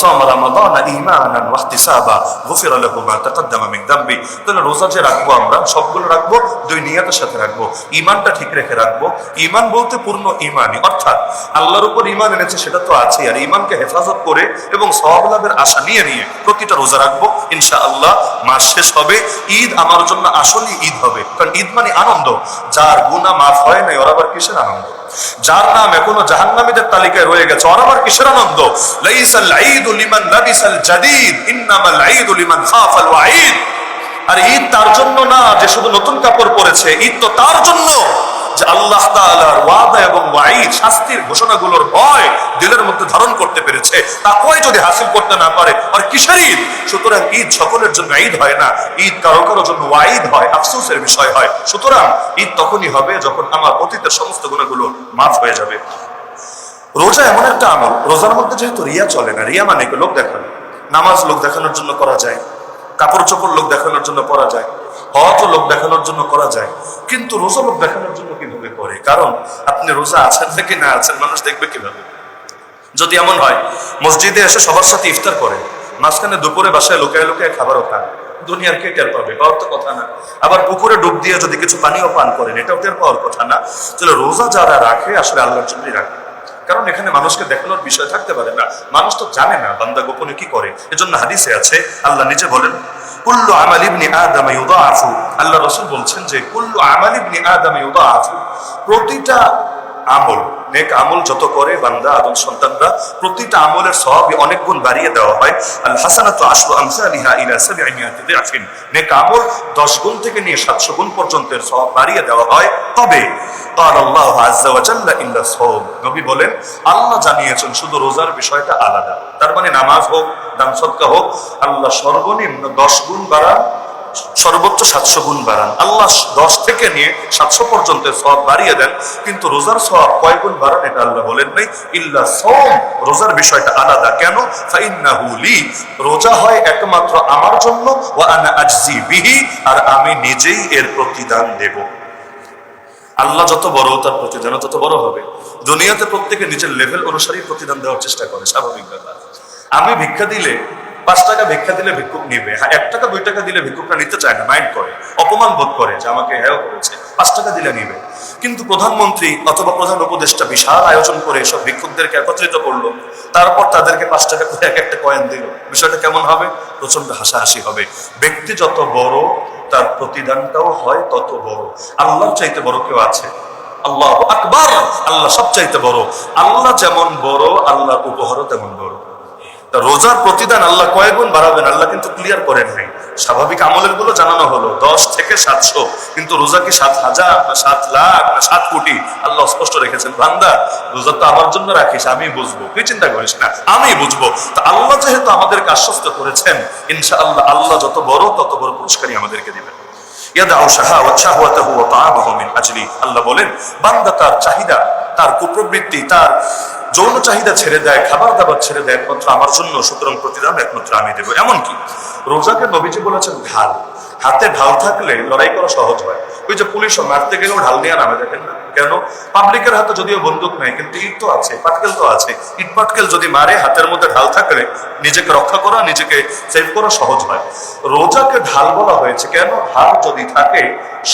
সামা রামাদানা ঈমানান ওয়া ইহতিসাবা, গুফিরা লাহু মা তাকাদ্দামা মিন দামবি। তাহলে রোজা যে রাখব আমরা, সবগুলো রাখব, দুই নিয়তের সাথে রাখব। ঈমানটা ঠিক রেখে রাখব। ঈমান বলতে পূর্ণ ঈমানই, অর্থাৎ আল্লাহর উপর ঈমান এনেছে সেটা তো আছে আর ঈমানকে হেফাজত করে এবং সওয়াব লাভের আশা নিয়ে নিয়ে প্রতিটা রোজা রাখব, ইনশাআল্লাহ। মাস শেষ হবে, ঈদ আমার জন্য আসলেই ঈদ হবে, কারণ ঈদ মানে আনন্দ। যার গুনাহ মাফ হয় নাই, ওর আবার কিসের আনন্দ? যার নাম এখনও জাহান্নামীদের তালিকায় রয়ে গেছে। ওর আবার কিসের আনন্দ? আর ঈদ তার জন্য না, যে শুধু নতুন কাপড় পরেছে, ঈদ তো তার জন্য যে আল্লাহ এবং ওয়াঈদ, শাস্তির ঘোষণাগুলোর ভয় দিলের মধ্যে ধারণ করতে পেরেছে। তা কয় যদি হাসিল করতে না পারে? আর কিসের ঈদ? সুতরাং ঈদ সকলের জন্য ঈদ হয় না। ঈদ কারও কারও জন্য ওয়াঈদ হয়, আফসোসের বিষয় হয়। সুতরাং ঈদ তখনই হবে যখন আমার অতীতের সমস্ত গুণাগুলো মাফ হয়ে যাবে। রোজা এমন একটা আমল, রোজার মধ্যে যেহেতু রিয়া চলে না, রিয়া মানে লোক দেখানো। নামাজ লোক দেখানোর জন্য করা যায়, কাপড় চোপড় লোক দেখানোর জন্য করা যায় হজ লোক দেখানোর জন্য করা যায়, কিন্তু রোজা লোক দেখানোর জন্য কীভাবে করে কারণ আপনি রোজা আছেন নাকি না আছেন, মানুষ দেখবে কীভাবে? যদি এমন হয়, মসজিদে এসে সবার সাথে ইফতার করে, মাঝখানে দুপুরে বাসায় লুকায় লুকায় খাবারও খান। দুনিয়ার কে টের পাবে? পাওয়ার তো কথা না। আবার পুকুরে ডুব দিয়ে যদি কিছু পানিও পান করেন, এটাও টের পাওয়ার কথা না। তাহলে রোজা যারা রাখে, আসলে আল্লাহর জন্যই রাখে। কারণ এখানে মানুষকে দেখানোর বিষয় থাকতে পারে না। মানুষ তো জানে না বান্দা গোপনে কি করে। এজন্য হাদিসে আছে, আল্লাহ নিজে বলেন, কুল্লু আমাল ইবনি আদম ইউদাআফু আল্লাহ রাসূল বলছেন যে, কুল্লু আমাল ইবনি আদম ইউদাআফু প্রতিটা আমল নেক আমল যত করে বান্দা আদম সন্তানরা প্রতিটা আমলের সওয়াবই অনেক গুণ বাড়িয়ে দেওয়া হয় আল হাসানাতু আশরু আমসালিহা ইলা সাবঈ মিয়াতি দিআফিন নেক আমল 10 গুণ থেকে নিয়ে 700 গুণ পর্যন্ত এর সওয়াব বাড়িয়ে দেওয়া হয় তবে قال الله عز وجل إلا الصوم নবী বলেন আল্লাহ জানিয়েছেন শুধু রোজার বিষয়টা আলাদা তার মানে নামাজ হোক দান সদকা হোক আল্লাহ সর্বনিম্ন 10 গুণ বাড়ান সর্বোচ্চ সাতশো গুণ বাড়ান। আল্লাহ দশ থেকে নিয়ে সাতশো পর্যন্ত সব বাড়িয়ে দেন, কিন্তু রোজার সব কয় গুণ বাড়ান এটা আল্লাহ বলেন নাই। ইল্লা সম রোজার বিষয়টা আলাদা। কেন? ফাইন্নাহুলি রোজা হয় একমাত্র আমার জন্য ও আনা আজজি বিহি, আর আমি নিজেই এর প্রতিদান দেব। আল্লাহ যত বড় তার প্রতিদানও তত বড় হবে। দুনিয়াতে প্রত্যেকে নিজের লেভেল অনুসারেই প্রতিদান দেওয়ার চেষ্টা করে, স্বাভাবিক ব্যাপার। আমি ভিক্ষা দিলে পাঁচ টাকা ভিক্ষা দিলে ভিক্ষুক নিবে হ্যাঁ এক টাকা, দুই টাকা দিলে ভিক্ষুকরা নিতে চায় না মাইন্ড করে, অপমান বোধ করে যে আমাকে হ্যাঁ করেছে, পাঁচ টাকা দিলে নিবে। কিন্তু প্রধানমন্ত্রী অথবা প্রধান উপদেষ্টা বিশাল আয়োজন করে এসব ভিক্ষুকদেরকে একত্রিত করল, তারপর তাদেরকে পাঁচ টাকা করে এক একটা কয়েন দিল। বিষয়টা কেমন হবে? প্রচণ্ড হাসাহাসি হবে। ব্যক্তি যত বড়, তার প্রতিদানটাও হয় তত বড়। আল্লাহ চাইতে বড় কেউ আছে? আল্লাহ আকবার! আল্লাহ সবচাইতে বড়। আল্লাহ যেমন বড়, আল্লাহর উপহারও তেমন বড়। রোজার প্রতিদান আল্লাহ কয়েক গুণ বাড়াবেন? আল্লাহ কিন্তু ক্লিয়ার করেন নাই। স্বাভাবিক আমলেরগুলো জানানো হলো, দশ থেকে সাতশো। কিন্তু রোজা কি সাত হাজার না সাত লাখ না সাত কোটি? আল্লাহ স্পষ্ট রেখেছেন, বান্দা, রোজা তো আমার জন্য রাখিস, আমি বুঝব। তুই চিন্তা করিস না, আমি বুঝব। তা আল্লাহ যেহেতু আমাদেরকে আশ্বস্ত করেছেন ইনশা আল্লাহ আল্লাহ যত বড়, তত বড় পুরস্কারই আমাদেরকে দিবেন। আল্লাহ বলেন, বান্দা তার চাহিদা, তার কুপ্রবৃত্তি, তার যৌন চাহিদা ছেড়ে দেয়, খাবার দাবার ছেড়ে দেয় একমাত্র আমার জন্য, সুতরাং প্রতিদান একমাত্র আমি দেবো। এমনকি রোজাকে নবীজি বলেছেন ঢাল। হাতে ঢাল থাকলে লড়াই করা সহজ হয়। ওই যে পুলিশ মারতে গেলেও ঢাল নিয়ে নামে দেখেন না? কেন? পাবলিকের হাতে যদিও বন্দুক নেই, কিন্তু ইট তো আছে, পাটকেল তো আছে। ইট পাটকেল যদি মারে, হাতের মধ্যে ঢাল থাকলে নিজেকে রক্ষা করা, নিজেকে সেভ করা সহজ হয়। রোজাকে ঢাল বলা হয়েছে। কেন? ঢাল যদি থাকে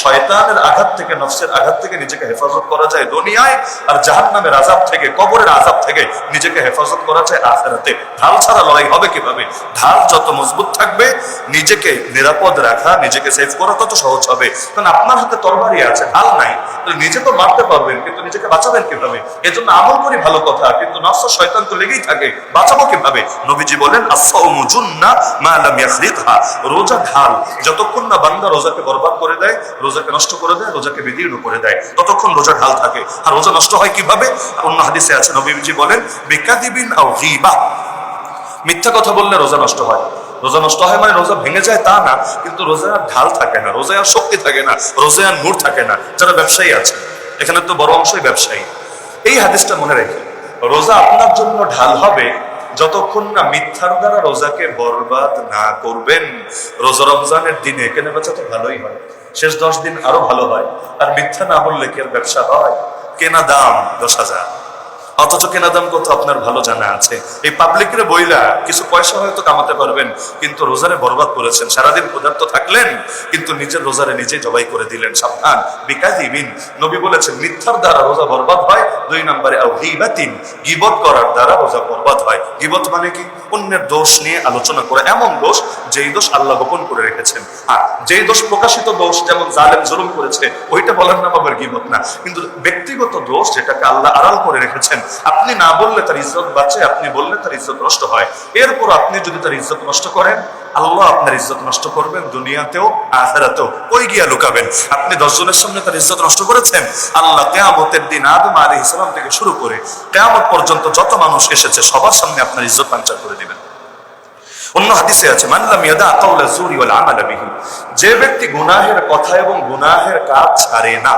শয়তানের আঘাত থেকে, নফসের আঘাত থেকে নিজেকে হেফাজত করা যায় দুনিয়ায়, আর জাহান নামের আজাব থেকে, কবরের আজাব থেকে নিজেকে হেফাজত করা যায় আখেরাতে। ঢাল ছাড়া লড়াই হবে কীভাবে? ঢাল যত মজবুত থাকবে, নিজেকে নিরাপদ রাখা, নিজেকে সেভ করা তত সহজ হবে। কারণ আপনার হাতে তরবারি আছে, ঢাল নাই। নিজে তো মারতে পারবেন, কিন্তু নিজেকে বাঁচাবেন কীভাবে? এজন্য আমল করি ভালো কথা, কিন্তু নফস শয়তান তো লেগেই থাকে, বাঁচাবো কীভাবে? নবীজি বলেন আসাউমু জুন্না মা লাম ইয়াখরিদহা রোজা ঢাল, যতক্ষণ না বান্দা রোজাকে বরবাদ করে দেয় রোজাকে নষ্ট করে দেয়, রোজাকে বিদীর্ণ করে দেয়। ততক্ষণ রোজা ঢাল থাকে। আর রোজা নষ্ট হয় কীভাবে? অন্য হাদিসে আছে, নবীজি বলেন, বিকাদিবিন আও গীবা। মিথ্যা কথা বললে রোজা নষ্ট হয়। রোজা নষ্ট হয় মানে রোজা ভেঙে যায় তা না, কিন্তু রোজা আর ঢাল থাকে না, রোজায় আর শক্তি থাকে না, রোজায় আর নূর থাকে না, যারা ব্যবসায়ী আছে। এখানে তো বড় অংশই ব্যবসায়ী। এই হাদিসটা মনে রেখে, রোজা আপনার জন্য ঢাল হবে যতক্ষণ না মিথ্যার দ্বারা রোজাকে বরবাদ না করবেন। রোজা রমজানের দিনে কেনে বেচা তো ভালোই হয়। শেষ দশ দিন আরও ভালো হয়। আর মিথ্যা না বললে কি ব্যবসা হয়? কেনা দাম দশ হাজার। অথচ কেনা দাম কত আপনার ভালো জানা আছে। এই পাবলিকের বইলা কিছু পয়সা হয়তো কামাতে পারবেন, কিন্তু রোজারে বরবাদ করেছেন। সারাদিন ক্ষুধার্ত থাকলেন, কিন্তু নিজের রোজারে নিজে জবাই করে দিলেন। সাবধান। বিকাদিবিন নবী বলেছেন, মিথ্যার দ্বারা রোজা বরবাদ হয়, দুই নম্বরে গিবাতিন গিবত করার দ্বারা রোজা বরবাদ হয়। গিবত মানে কি? অন্যের দোষ নিয়ে আলোচনা করে, এমন দোষ যেই দোষ আল্লাহ গোপন করে রেখেছেন। হ্যাঁ যেই দোষ প্রকাশিত দোষ যেমন জালেম জুলুম করেছে, ওইটা বলার নাম আবার গিমত না। কিন্তু ব্যক্তিগত দোষ যেটাকে আল্লাহ আড়াল করে রেখেছেন, আপনি না বললে তার ইজ্জত বাঁচে, আপনি বললে তার ইজ্জত নষ্ট হয়। এরপর আপনি যদি তার ইজ্জত নষ্ট করেন আল্লাহ আপনার ইজ্জত নষ্ট করবেন, দুনিয়াতেও, আখেরাতেও। ওই গিয়া লুকাবেন? আপনি দশজনের সামনে তার ইজ্জত নষ্ট করেছেন? আল্লাহ কেয়ামতের দিন আদম আলী ইসলাম থেকে শুরু করে কেয়ামত পর্যন্ত যত মানুষ এসেছে, সবার সামনে আপনার ইজ্জত পাঞ্চার করে দিবেন। অন্য হাদিসে আছে মানলাম ইয়াদা কাউলা জুরি ওয়াল আমালা বিহি। যে ব্যক্তি গুনাহের কথা এবং গুনাহের কাজ ছাড়ে না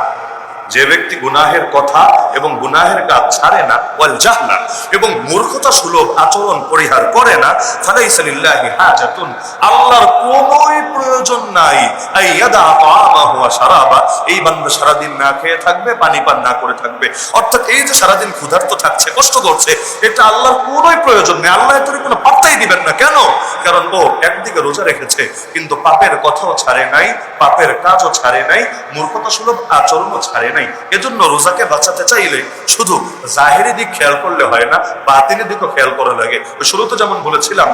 যে ব্যক্তি গুনাহের কথা এবং গুনাহের কাজ ছাড়ে না, ওয়াল জাহলা এবং মূর্খতা সুলভ আচরণ পরিহার করে না, ফালাইসা লিল্লাহি হাজাতুন। আল্লাহর কোনোই প্রয়োজন নাই, আই ইয়াদা তাআমাহু ওয়া শারাবা। এই বান্দা সারাদিন না খেয়ে থাকবে, পানি পান না করে থাকবে। অর্থাৎ এই যে সারাদিন ক্ষুধার্ত থাকছে, কষ্ট করছে, এটা আল্লাহর কোনোই প্রয়োজন নেই। আল্লাহ এত কোনো পাত্তাই দিবেন না। কেন? কারণ ও একদিকে রোজা রেখেছে, কিন্তু পাপের কথাও ছাড়ে নাই, পাপের কাজও ছাড়ে নাই, মূর্খতা সুলভ আচরণও ছাড়ে নাই। এজন্য রোজাকে বাঁচাতে চাইলে শুধু জাহেরি দিক খেয়াল করলে হয় না বাতিনি দিকও খেয়াল করা লাগে। শুরুতে যেমন বলেছিলাম,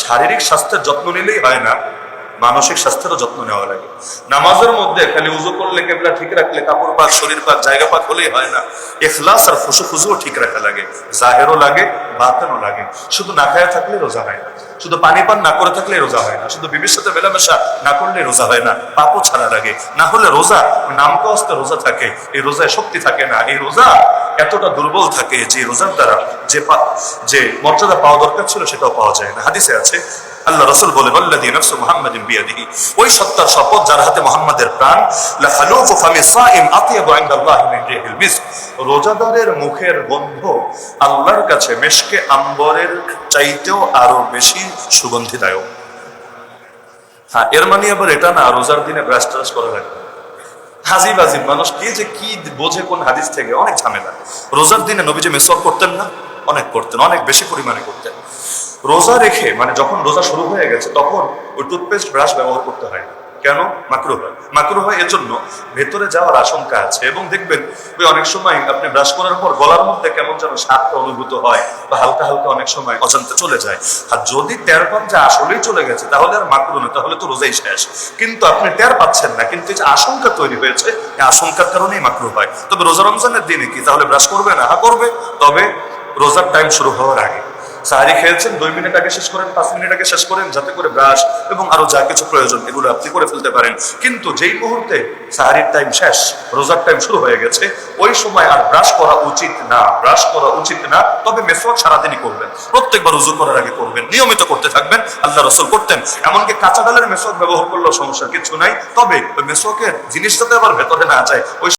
শারীরিক স্বাস্থ্যের যত্ন নিলেই হয় না মানসিক স্বাস্থ্যেরও যত্ন নেওয়া লাগে। নামাজের মধ্যে খালি উজু করলে, কেবলা ঠিক রাখলে, কাপড় পাক, শরীর পাক, জায়গা পাক হলেই হয় না। এখলাস আর ফুসু ফুসুও ঠিক রাখা লাগে। জাহেরও লাগে, বাতেনও লাগে। শুধু না খায়া থাকলে রোজা হয় না। শুধু পানি পান না করে থাকলে রোজা হয় না। শুধু বিবির সাথে মেলামেশা না করলে রোজা হয় না। পাপও ছাড়া লাগে। না হলে রোজা নামকা হস্তে রোজা থাকে। এই রোজায় শক্তি থাকে না। এই রোজা এতটা দুর্বল থাকে যে রোজার দ্বারা যে যে মর্যাদা পাওয়া দরকার ছিল সেটাও পাওয়া যায় না। হাদিসে আছে আল্লাহ রসুল বলে ওই সত্তার শপথ যার হাতে মুখের গন্ধ আল্লাহর কাছে মেশকে আম্বরের চাইতেও আরও বেশি সুগন্ধিদায়ক। হ্যাঁ এর মানে আবার এটা না, রোজার দিনে ব্রাশ ট্রাশ করা মানুষ কে যে কি বোঝে কোন হাদিস থেকে অনেক ঝামেলা। রোজার দিনে নবী যে মেসওয়াক করতেন না? অনেক করতেন, অনেক বেশি পরিমাণে করতেন। রোজা রেখে মানে যখন রোজা শুরু হয়ে গেছে, তখন ওই টুথপেস্ট ব্রাশ ব্যবহার করতে হয় না। কেন? মাকরু হয়। মাকরু হয় এজন্য ভেতরে যাওয়ার আশঙ্কা আছে এবং দেখবেন ওই অনেক সময় আপনি ব্রাশ করার পর গলার মধ্যে কেমন যেন স্বাদটা অনুভূত হয় বা হালকা হালকা অনেক সময় অজান্তে চলে যায়। আর যদি টের পান যে আসলেই চলে গেছে, তাহলে আর মাকরু না তাহলে তো রোজাই শেষ। কিন্তু আপনি টের পাচ্ছেন না, কিন্তু যে আশঙ্কা তৈরি হয়েছে, এই আশঙ্কার কারণেই মাকরু হয়। তবে রোজা রমজানের দিনে কি তাহলে ব্রাশ করবে না? হ্যাঁ করবে। তবে রোজার টাইম শুরু হওয়ার আগে। সাহারি খেয়েছেন, দুই মিনিট আগে শেষ করেন, পাঁচ মিনিট আগে শেষ করেন, যাতে করে ব্রাশ এবং আরও যা কিছু প্রয়োজন এগুলো আপনি করে ফেলতে পারেন। কিন্তু যেই মুহূর্তে সাহারির টাইম শেষ, রোজার টাইম শুরু হয়ে গেছে, ওই সময় আর ব্রাশ করা উচিত না, ব্রাশ করা উচিত না, তবে মেসওয়াক সারাদিনই করবেন, প্রত্যেকবার উজু করার আগে করবেন, নিয়মিত করতে থাকবেন, আল্লাহ রসুল করতেন। এমনকি কাঁচা ডালের মেসওয়াক ব্যবহার করলেও সমস্যা কিছু নাই, তবে মেসওয়াকের জিনিসটাতে আবার ভেতরে না যায়, ওই